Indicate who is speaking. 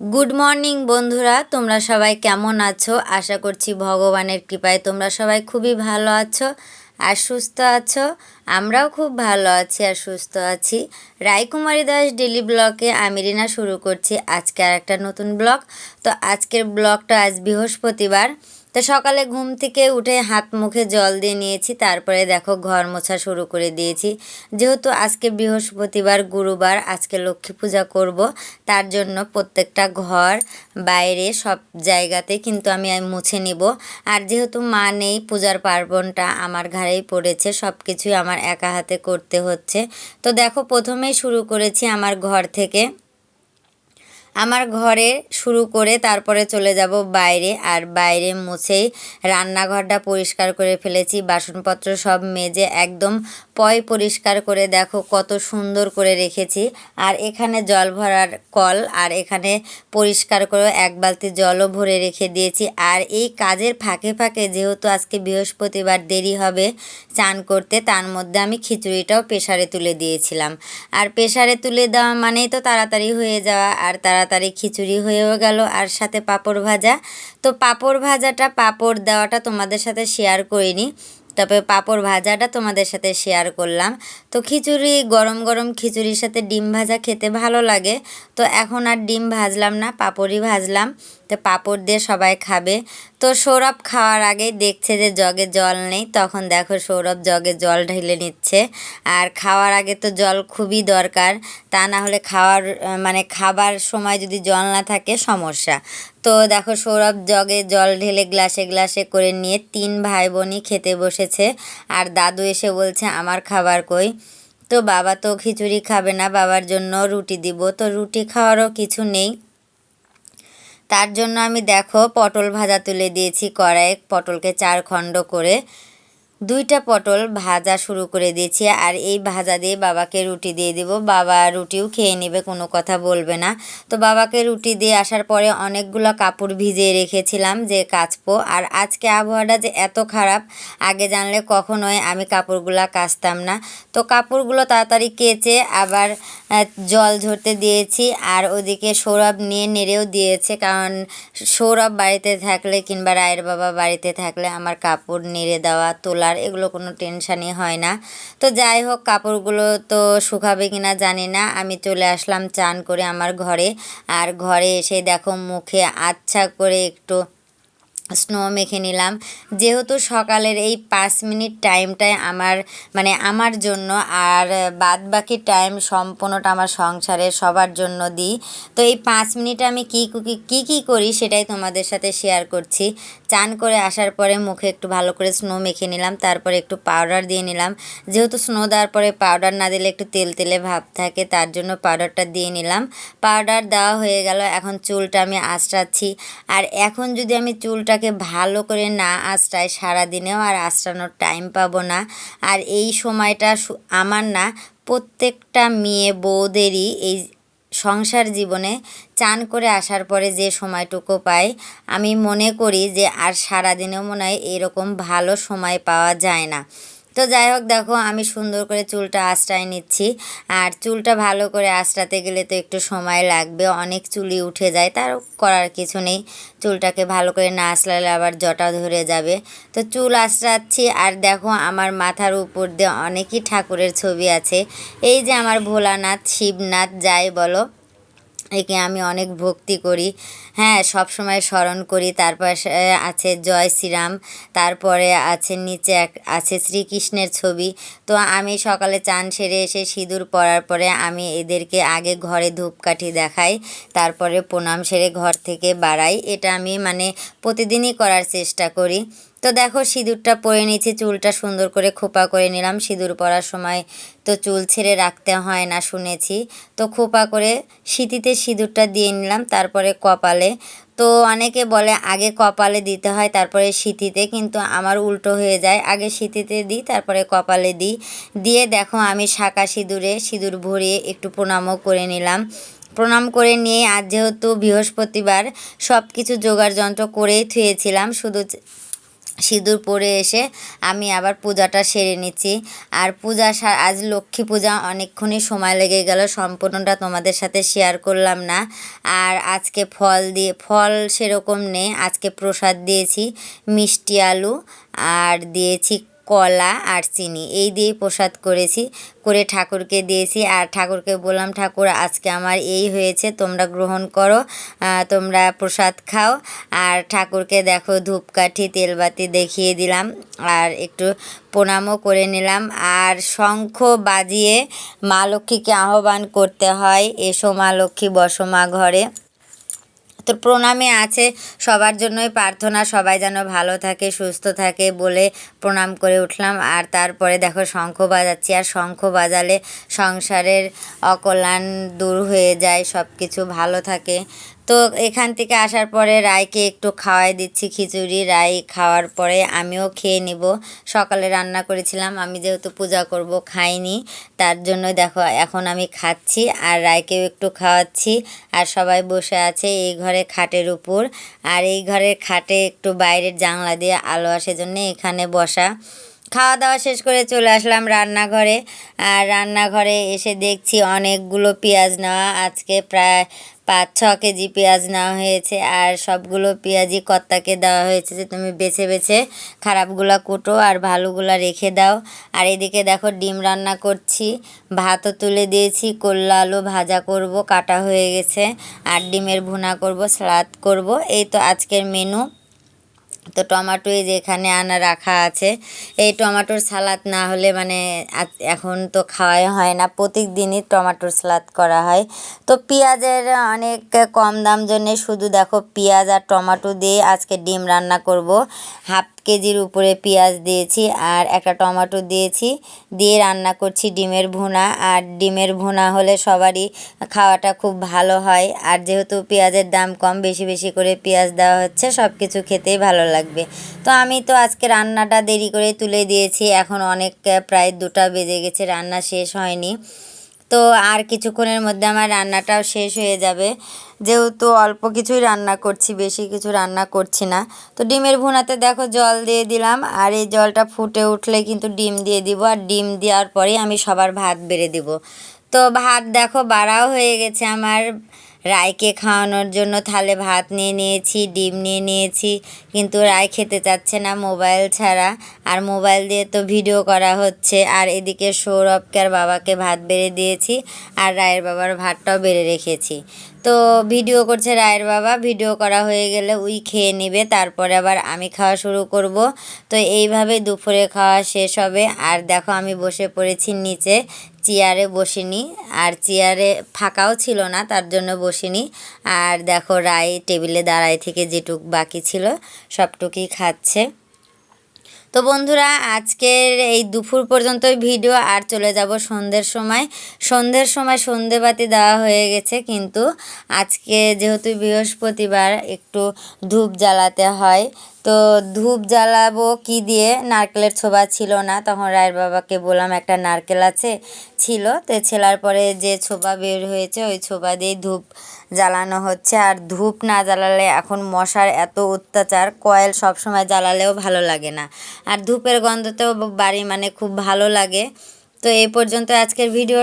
Speaker 1: Good morning বন্ধুরা। তোমরা সবাই কেমন আছো? আশা করছি ভগবানের কৃপায় তোমরা সবাই খুবই ভালো আছো আর সুস্থ আছো। আমরাও খুব ভালো আছি আর সুস্থ আছি। রায়কুমারী দাস ডেলি ব্লকে আমি রিনা শুরু করছি আজকে আর একটা নতুন ব্লগ। তো আজকের ব্লগটা আজ বৃহস্পতিবার। তো সকালে ঘুম থেকে উঠে হাত মুখে জল দিয়ে নিয়েছি, তারপরে দেখো ঘর মোছা শুরু করে দিয়েছি। যেহেতু আজকে বৃহস্পতিবার, গুরুবার, আজকে লক্ষ্মী পূজা করব, তার জন্য প্রত্যেকটা ঘর, বাইরে সব জায়গাতে কিন্তু আমি মুছে নিব। আর যেহেতু মা নেই, পূজার পার্বণটা আমার ঘাড়েই পড়েছে সব কিছুই আমার একা হাতে করতে হচ্ছে। তো দেখো প্রথমেই শুরু করেছি আমার ঘর থেকে আমার ঘরে শুরু করে তারপরে চলে যাব বাইরে, আর বাইরে মুছেই রান্নাঘরটা পরিষ্কার করে ফেলেছি। বাসনপত্র সব মেজে একদম পয় পরিষ্কার করে দেখো কত সুন্দর করে রেখেছি। আর এখানে জল ভরার কল, আর এখানে পরিষ্কার করে এক বালতি জলও ভরে রেখে দিয়েছি। আর এই কাজের ফাঁকে ফাঁকে যেহেতু আজকে বৃহস্পতিবার দেরি হবে চান করতে, তার মধ্যে আমি খিচুড়িটাও প্রেশারে তুলে দিয়েছিলাম। আর প্রেশারে তুলে দেওয়া মানেই তো তাড়াতাড়ি হয়ে যাওয়া, আর তাড়াতাড়ি খিচুড়ি হয়েও গেল আর সাথে পাপড় ভাজা। তো পাপড় ভাজাটা, পাপড় দেওয়াটা তোমাদের সাথে শেয়ার করিনি, তবে পাপড় ভাজাটা তোমাদের সাথে শেয়ার করলাম। তো খিচুড়ি, গরম গরম খিচুড়ির সাথে ডিম ভাজা খেতে ভালো লাগে। তো এখন আর ডিম ভাজলাম না, পাপড়ই ভাজলাম। তো পাঁপড় দিয়ে সবাই খাবে। তো সৌরভ খাওয়ার আগেই দেখছে যে জগে জল নেই। তখন দেখো সৌরভ জগে জল ঢেলে নিচ্ছে। আর খাওয়ার আগে তো জল খুবই দরকার। তা না হলে খাওয়ার মানে খাবার সময় যদি জল না থাকে সমস্যা। তো দেখো সৌরভ জগে জল ঢেলে গ্লাসে গ্লাসে করে নিয়ে তিন ভাই বোনই খেতে বসেছে। আর দাদু এসে বলছে, আমার খাবার কই? তো বাবা তো খিচুড়ি খাবে না, বাবার জন্য রুটি দিব। তো রুটি খাওয়ারও কিছু নেই। তার জন্য আমি দেখো পটল ভাজা তুলে দিয়েছি কড়াইয়ে পটলকে চার খণ্ড করে। দুইটা পটল ভাজা শুরু করে দিয়েছি, আর এই ভাজা দিয়ে বাবাকে রুটি দিয়ে দিব। বাবা রুটিও খেয়ে নেবে, কোনো কথা বলবে না। তো বাবাকে রুটি দিয়ে আসার পরে অনেকগুলো কাপড় ভিজিয়ে রেখেছিলাম যে কাচবো। আর আজকে আবহাওয়াটা যে এত খারাপ, আগে জানলে কখনোই আমি কাপড়গুলো কাচতাম না। তো কাপড়গুলো তাড়াতাড়ি কেচে আবার জল ঝরতে দিয়েছি, আর ওদিকে সৌরভ নিয়ে নেড়েও দিয়েছে, কারণ সৌরভ বাড়িতে থাকলে কিংবা রায়ের বাবা বাড়িতে থাকলে আমার কাপড় নেড়ে দেওয়া, তোলা কালার এগুলো কোনো টেনশানই হয় না। তো যাই হোক, কাপড়গুলো তো শুকাবে কি না জানি না। আমি চলে আসলাম চান করে আমার ঘরে। আর ঘরে এসে দেখো মুখে আচ্ছা করে একটু স্নো মেখে নিলাম। যেহেতু সকালের এই পাঁচ মিনিট টাইমটাই আমার মানে আমার জন্য আর বাদ বাকি টাইম সম্পূর্ণটা আমার সংসারে সবার জন্য দিই। তো এই পাঁচ মিনিট আমি কী কী কী করি সেটাই তোমাদের সাথে শেয়ার করছি। চান করে আসার পরে মুখে একটু ভালো করে স্নো মেখে নিলাম, তারপরে একটু পাউডার দিয়ে নিলাম। যেহেতু স্নো দেওয়ার পরে পাউডার না দিলে একটু তেল তেলে ভাব থাকে, তার জন্য পাউডারটা দিয়ে নিলাম। পাউডার দেওয়া হয়ে গেল, এখন চুলটা আমি আঁচড়াচ্ছি। আর এখন যদি আমি চুলটা চুলটাকে ভালো করে না আঁচড়াই সারাদিনেও আর আঁচড়ানোর টাইম পাবো না। আর এই সময়টা আমার না প্রত্যেকটা মেয়ে বউদেরই এই সংসার জীবনে চান করে আসার পরে যে সময়টুকু পাই, আমি মনে করি যে আর সারাদিনেও মনে হয় এরকম ভালো সময় পাওয়া যায় না। তো যাই হোক, দেখো আমি সুন্দর করে চুলটা আঁচড়াই নিচ্ছি। আর চুলটা ভালো করে আঁচড়াতে গেলে তো একটু সময় লাগবে, অনেক চুলি উঠে যায়, তার করার কিছু নেই। চুলটাকে ভালো করে না আসলালে আবার জটা ধরে যাবে। তো চুল আঁচড়াচ্ছি, আর দেখো আমার মাথার উপর দিয়ে অনেকই ঠাকুরের ছবি আছে। এই যে আমার ভোলানাথ, শিবনাথ, যাই বলো একে আমি অনেক ভক্তি করি। হ্যাঁ সব সময় স্মরণ করি। তারপর আছে জয় শ্রীরাম, তারপরে আছে নিচে এক, আছে শ্রীকৃষ্ণের ছবি। তো আমি সকালে চান সেরে এসে সিঁদুর পরার পরে আমি এদেরকে আগে ঘরে ধূপকাঠি দেখাই, তারপরে প্রণাম সেরে ঘর থেকে বাড়াই। এটা আমি মানে প্রতিদিনই করার চেষ্টা করি। তো দেখো সিঁদুরটা পরে নিয়েছি, চুলটা সুন্দর করে খোপা করে নিলাম। সিঁদুর পরার সময় তো চুল ছেড়ে রাখতে হয় না শুনেছি। তো খোপা করে সিঁতিতে সিঁদুরটা দিয়ে নিলাম, তারপরে কপালে। তো অনেকে বলে আগে কপালে দিতে হয়, তারপরে সিঁতিতে কিন্তু আমার উল্টো হয়ে যায়। আগে সিঁতিতে দিই, তারপরে কপালে দিই। দিয়ে দেখো আমি শাঁকা সিঁদুরে সিঁদুর ভরিয়ে একটু প্রণামও করে নিলাম। প্রণাম করে নিয়ে আজ যেহেতু বৃহস্পতিবার সব কিছু জোগাড় যন্ত্র করেই থুয়েছিলাম। শুধু সিঁদুর পরে এসে আমি আবার পূজাটা সেরে নিচ্ছি। আর পূজা আজ লক্ষ্মী পূজা অনেকক্ষণই সময় লেগে গেল, সম্পূর্ণটা তোমাদের সাথে শেয়ার করলাম না। আর আজকে ফল দিয়ে ফল সেরকম নেই, আজকে প্রসাদ দিয়েছি, মিষ্টি আলু, আর দিয়েছি কলা আর চিনি, এই দিয়েই প্রসাদ করেছি। করে ঠাকুরকে দিয়েছি আর ঠাকুরকে বললাম, ঠাকুর, আজকে আমার এই হয়েছে, তোমরা গ্রহণ করো তোমরা প্রসাদ খাও। আর ঠাকুরকে দেখো, ধূপকাঠি, তেলবাতি দেখিয়ে দিলাম আর একটু প্রণামও করে নিলাম। আর শঙ্খ বাজিয়ে মা লক্ষ্মীকে আহ্বান করতে হয় এসো মা লক্ষ্মী বসো মা ঘরে। তো প্রণামে আছে। সবার জন্যই প্রার্থনা, সবাই যেন ভালো থাকে, সুস্থ থাকে বলে প্রণাম করে উঠলাম। আর তারপরে দেখো শঙ্খ বাজাচ্ছি। আর শঙ্খ বাজালে সংসারের অকল্যাণ দূর হয়ে যায় সব কিছু ভালো থাকে। তো এখান থেকে আসার পরে রায়কে একটু খাওয়াই দিচ্ছি খিচুড়ি। রাই খাওয়ার পরে আমিও খেয়ে নিব। সকালে রান্না করেছিলাম, আমি যেহেতু পূজা করব খাইনি, তার জন্য দেখো এখন আমি খাচ্ছি আর রায়কেও একটু খাওয়াচ্ছি। আর সবাই বসে আছে এই ঘরে খাটের উপর। আর এই ঘরের খাটে একটু বাইরের জানলা দিয়ে আলো আসে জন্য এখানে বসা। খাওয়া দাওয়া শেষ করে চলে আসলাম রান্নাঘরে। আর রান্নাঘরে এসে দেখছি অনেকগুলো পেঁয়াজ নেওয়া, আজকে প্রায় পাঁচ, ছ কেজি পেঁয়াজ নেওয়া হয়েছে। আর সবগুলো পেঁয়াজই কর্তাকে দেওয়া হয়েছে যে, তুমি বেছে বেছে খারাপগুলা কুটো আর ভালোগুলা রেখে দাও। আর এদিকে দেখো ডিম রান্না করছি, ভাতও তুলে দিয়েছি, করলা, আলু ভাজা করব, কাটা হয়ে গেছে। আর ডিমের ভুনা করব, সালাদ করব। এই তো আজকের মেনু তো টমেটো এই যে এখানে আনা রাখা আছে। এই টমেটোর সালাদ না হলে মানে এখন তো খাওয়াই হয় না। প্রত্যেক দিনই টমেটোর সালাদ করা হয়। তো পেঁয়াজের অনেক কম দাম জন্যে শুধু দেখো পেঁয়াজ আর টমেটো দিয়ে আজকে ডিম রান্না করব। হাফ কেজির উপরে পেঁয়াজ দিয়েছি আর একটা টমেটো দিয়েছি। দিয়ে রান্না করছি ডিমের ভুনা। আর ডিমের ভুনা হলে সবারই খাওয়াটা খুব ভালো হয়। আর যেহেতু পেঁয়াজের দাম কম, বেশি বেশি করে পেঁয়াজ দেওয়া হচ্ছে সব কিছু খেতেই ভালো লাগবে। তো আমি তো আজকে রান্নাটা দেরি করে তুলে দিয়েছি, এখন অনেক প্রায় দুটা বেজে গেছে, রান্না শেষ হয়নি। তো আর কিছুক্ষণের মধ্যে আমার রান্নাটাও শেষ হয়ে যাবে। যেহেতু অল্প কিছুই রান্না করছি, বেশি কিছু রান্না করছি না। তো ডিমের ভুনাতে দেখো জল দিয়ে দিলাম, আর এই জলটা ফুটে উঠলে কিন্তু ডিম দিয়ে দিব, আর ডিম দেওয়ার পরেই আমি সবার ভাত বেড়ে দিব। তো ভাত দেখো বাড়াও হয়ে গেছে আমার। রায়কে খাওয়ানোর জন্য থালে ভাত নিয়ে নিয়েছি, ডিম নিয়ে নিয়েছি। কিন্তু রায় খেতে চাচ্ছে না মোবাইল ছাড়া। আর মোবাইল দিয়ে তো ভিডিও করা হচ্ছে। আর এদিকে সৌরভকে আর বাবাকে ভাত বেড়ে দিয়েছি। আর রায়ের বাবার ভাতটাও বেড়ে রেখেছি। তো ভিডিও করছে রায়ের বাবা। ভিডিও করা হয়ে গেলে উই খেয়ে নেবে, তারপরে আবার আমি খাওয়া শুরু করব। তো এইভাবে দুপুরে খাওয়া শেষ হবে। আর দেখো আমি বসে পড়েছি নিচে, চেয়ারে বসিনি। আর চেয়ারে ফাঁকাও ছিল না, তার জন্য বসিনি। আর দেখো রায় টেবিলে দাঁড়ায় থেকে যেটুক বাকি ছিল, সবটুকুই খাচ্ছে। তো বন্ধুরা, আজকের এই দুপুর পর্যন্ত ভিডিও, আর চলে যাব সন্ধ্যের সময়। সন্ধ্যের সময় সন্ধেবাতি দেওয়া হয়ে গেছে, কিন্তু আজকে যেহেতু বৃহস্পতিবার, একটু ধূপ জ্বালাতে হয়। তো ধূপ জ্বালাবো কি দিয়ে? নারকেলের ছোবা ছিল না। তখন রায়ের বাবাকে বললাম, একটা নারকেল আছে, ছিল। তো ছেলার পরে যে ছোবা বের হয়েছে, ওই ছোবা দিয়ে ধূপ জ্বালানো হচ্ছে। আর ধূপ না জ্বালালে এখন মশার এত অত্যাচার, কয়েল সব সময় জ্বালালেও ভালো লাগে না। আর ধূপের গন্ধতেও বাড়ি মানে খুব ভালো লাগে। তো এই পর্যন্ত আজকের ভিডিও